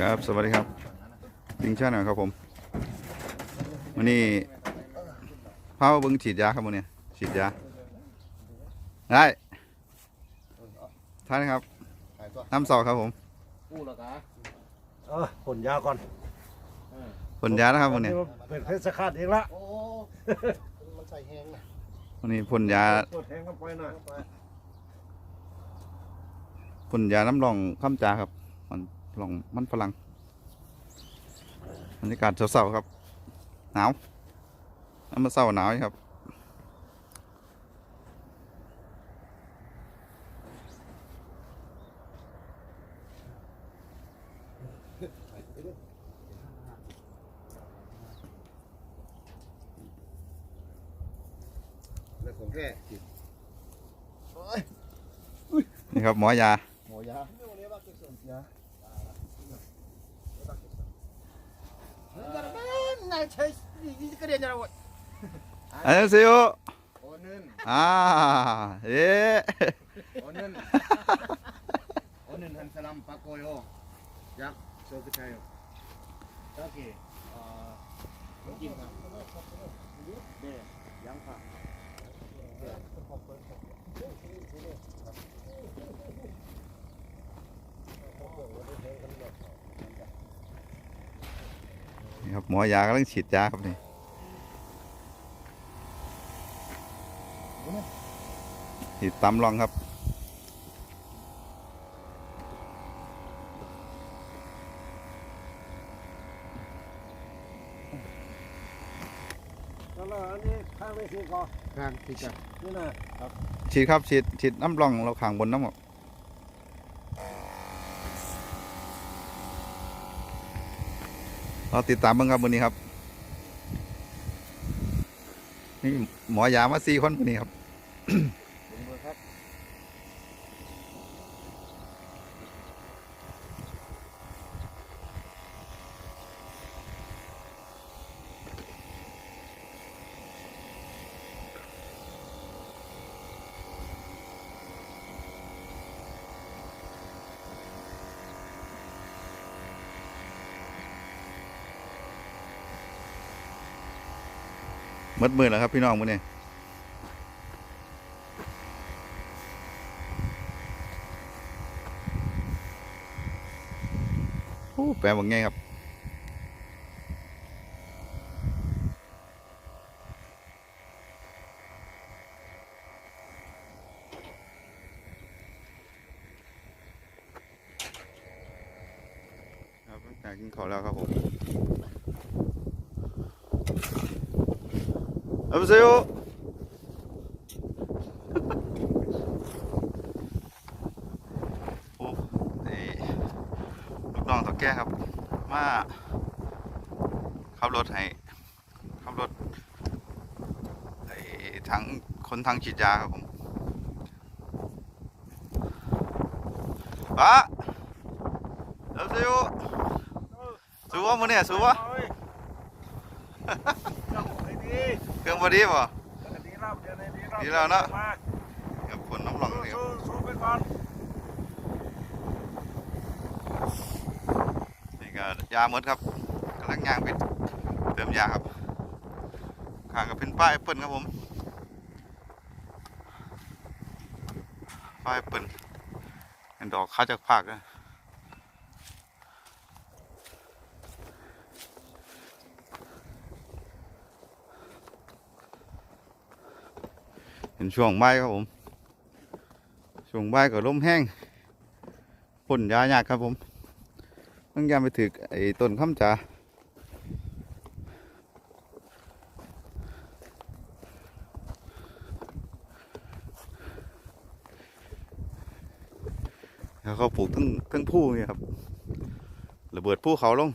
ครับ สวัสดีครับยิงชาหน่อยครับผมวันนี้พามาเบิ้งฉีดยาครับวันนี้ฉีดยา ได้ท่านครับน้ำสอกครับผมกู้หรอกะเออผลยาก่อนผลยานะครับวันนี้เป็นเพชรฆาตเองละโอ้มันใส่แห้งนะวันนี้ผลยาตรวจแทงกันไปหน่อยผลยาน้ำรองข้ามจาครับมัน ลองมันฝรั่งบรรยากาศเศร้าๆครับ หนาวน้ำมันเศร้าหนาวอยู่ครับเรื่องของแท้นี่ครับหมอยา หมอยา นายใช้นี่กระเด็นจะเราอันนี้สิโอโอ้นึนอ่าเอ๊ะโอ้นึนโอ้นึนฮันสลัมปาโกโยยักษ์โซกุชัยโอเคอ่ากินครับเด้ยังค่ะ นี่ครับ หมอยากำลังฉีดยาครับนี่ฉีดตำลองครับแล้วล่ะอันนี้ข้างไม่สีก่อนกลางที่จะนี่นะฉีดครับฉีดฉีดน้ำลองเราขังบนน้ำออก เราติดตามบ้างครับวันนี้ครับ นี่หมอยามาสี่คนวันนี้ครับ มืดมืดแล้วครับพี่น้องวันนี้โอ้แปลว่าไงครับครับหลังจากกินข้าวแล้วครับผม 여보세요?โอ้นี่ลูกน้องตัวแก่ครับ มาขับรถให้ขับรถไอ้ทั้งคนทางฉีดยาครับผมปะเดี๋ยวสิวสู้วะมึงเนี่ยสู้วะ จังไอ้ดี เค รื่องพอดีป่ะดีแล้วเดี๋ยวในดีแล้วดีแล้วเนอะมากับคนน้ำหลองเลยครับสู้สู้ไปก่อนนี่ก็ยาหมดครับกำลังย่างไปเติมยาครับข้างก็เป็นป้ายแอปเปิลครับผมป้ายแอปเปิลเป็นดอกค้าจากภาคนะ เห็นช่วงใบครับผมช่วงใบก็ลมแห้งพ่นยายากครับผมต้องยามไปถึกไอ้ต้นข้ามจ่าแล้วเขาปลูกทั้งทั้งผู้นี่ครับระเบิดผู้เขาลง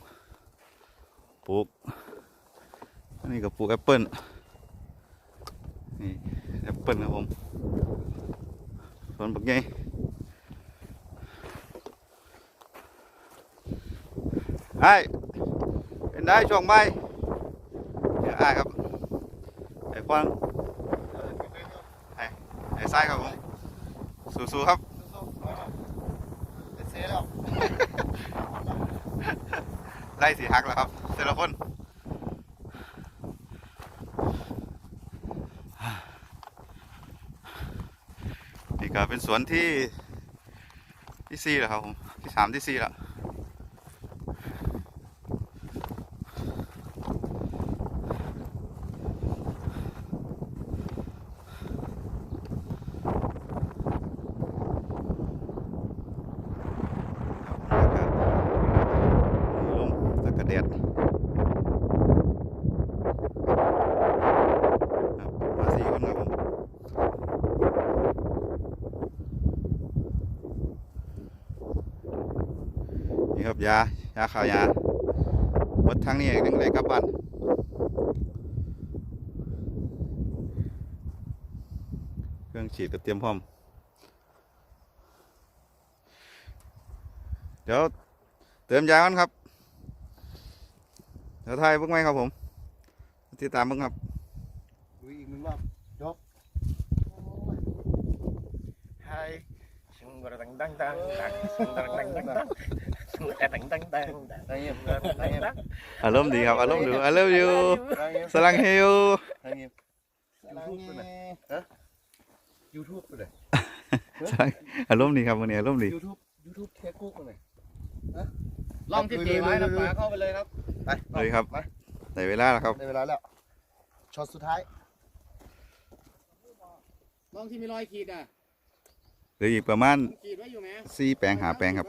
ปลูกอันนี้ก็ปลูกแอปเปิลนี่แอป เปิลครับผมสวนบักใหญ่ไอ้เป็นได้ช่วงใบเดี๋ยวไอ้ายครับไอ้ฟังไอ้ไอ้ไส้ครับผมสู้ๆครับเสียแล้วไล่สีหักแล้วครับแต่ละคน เป็นสวนที่ที่สี่แล้วครับผมที่สามที่สี่แล้วลมตะกระเด็ดครับมาสี่คนครับผม นี่ครับยายาขายาหมดทั้งนี้เองเลยกลับบ้านเครื่องฉีดก็เตรียมพร้อม เดี๋ยวเติมยากันครับ เดี๋ยวทายเพิ่งไหมครับผม ติดตามเพิ่งครับดูอีกหนึ่งรอบจบ Hai. Sung dang dang dang dang. Sung dang dang dang dang. Sung dang dang dang dang. ได้เงี ยบได้เงียบอารมณ์ดีครับอารมณ์ดีอารมณ์อยู่ได้เงียบสลังเฮลได้เงียบยูทูบไปเลยฮะยูทูบไปเลยสลังอารมณ์ดีครับวันนี้อารมณ์ดียูทูบยูทูบเทคุกไปเลยล่องที่ตีไว้นะป๋าเข้าไปเลยครับไปเลยครับมาในเวลาแล้วครับได้เวลาแล้วช็อตสุดท้ายล่องที่มีรอยขีดอะเหลืออีกประมาณขีดไว้อยู่ไหมสี่แปลงหาแปลงครับ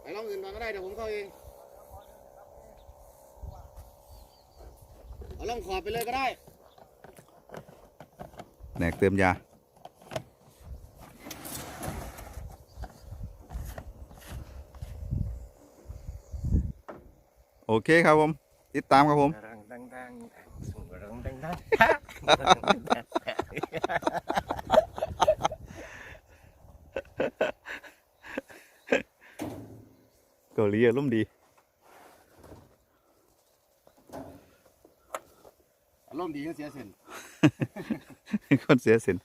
ไปล่องอื่นก่อนก็ได้เดี๋ยวผมเข้าเอง เอาล่องขอบไปเลยก็ได้แหนกเติมยา โอเคครับผม ติดตามครับผม Dang dang dang. Sung dang dang dang. เกาหลีอารมณ์ดี อารมณ์ ดีก็เสียเส้น คนเสียสิน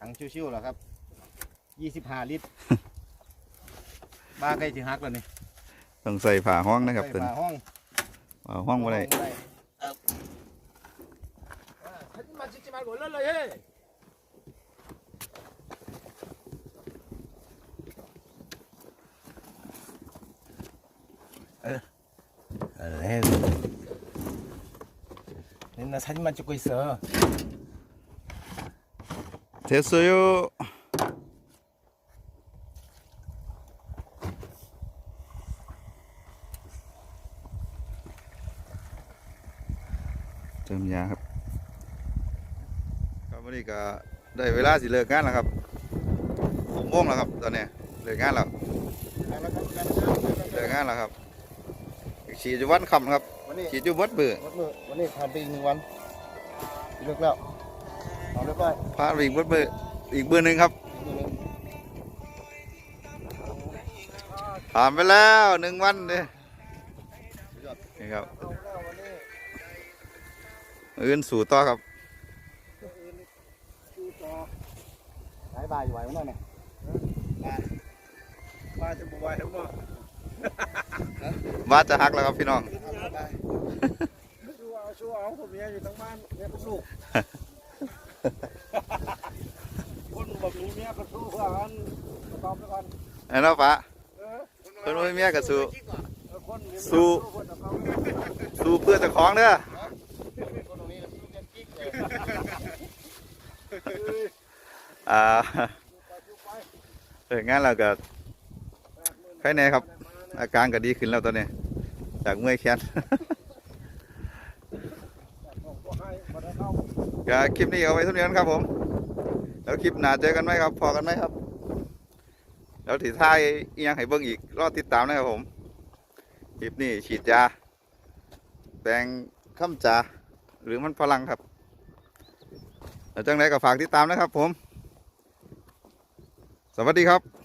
ถังชิวๆเหรอครับยี่สิบห้าลิตร บ้าใกล้จะฮักแล้วนี่ ต้องใส่ผ่าห้องนะครับ ใส่ เป็น ฝาห้อง ผ่าห้องว่าไร 사진만 찍지 말고 얼른 해. 해. 맨날 사진만 찍고 있어. 됐어요.เติมยาครับครับวันนี้ก็ได้เวลาสิเลิกงานแล้วครับหกโมงแล้วครับตอนนี้เลิกงานแล้วเลิกงานแล้วครับอีก ฉีดอยู่วันคำครับฉีดอยู่วัดเบื่อวัดเบื่อวันนี้ผ่านไปอีกหนึ่งวันเลิกแล้วเอาเลิกไปผ่านไปอีกวัดเบื่ออีกเบื่อหนึ่งครับผ่านไปแล้วหนึ่งวันเลยนี่ครับอื่นสู่ต่อครับหายบายอยู่ไหวมั้งเนี่ยบาบาจะบวไหวหรือเปล่า จะฮักแล้วครับพี่น้องชูเอาชูเอาผมเมียอยู่ทั้งบ้านเมียก็สู้คนแบบนี้เมียก็สู้เพื่อกันตอบไปก่อนไอ้น้องฟ้าเออเพิ่นว่าเมียกับสู้เออคนมีเมียสู้เพื่อจะเอาสู้เพื่อเจะคล้าของเด้อคนตรงนี้เลยลูกแกกิ๊กเลยอ่าเอองานเราก็ใครแน่ครับ อาการก็ดีขึ้นแล้วตอนนี้ จากเมื่อยแขนบ่ให้บ่ได้เข้าก็คลิปนี้เอาไว้เท่านี้นครับผม แล้วคลิปหน้าเจอกันไหมครับ พอกันไหมครับ แล้วถือท้ายอียังให้เบิ่งอีก รอติดตามนะครับผม คลิปนี้ฉีดยาแปลงข้ามจาหรือมันฝรั่งครับ แล้วจังไรก็ฝากติดตามนะครับผม สวัสดีครับ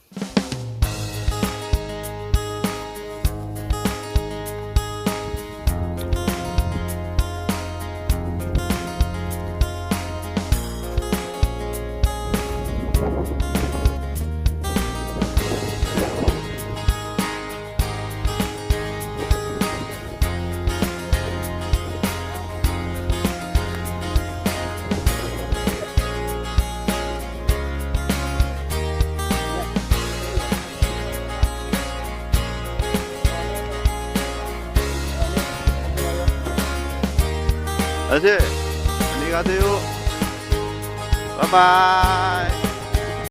아저씨 안녕히 가세요. 바이바이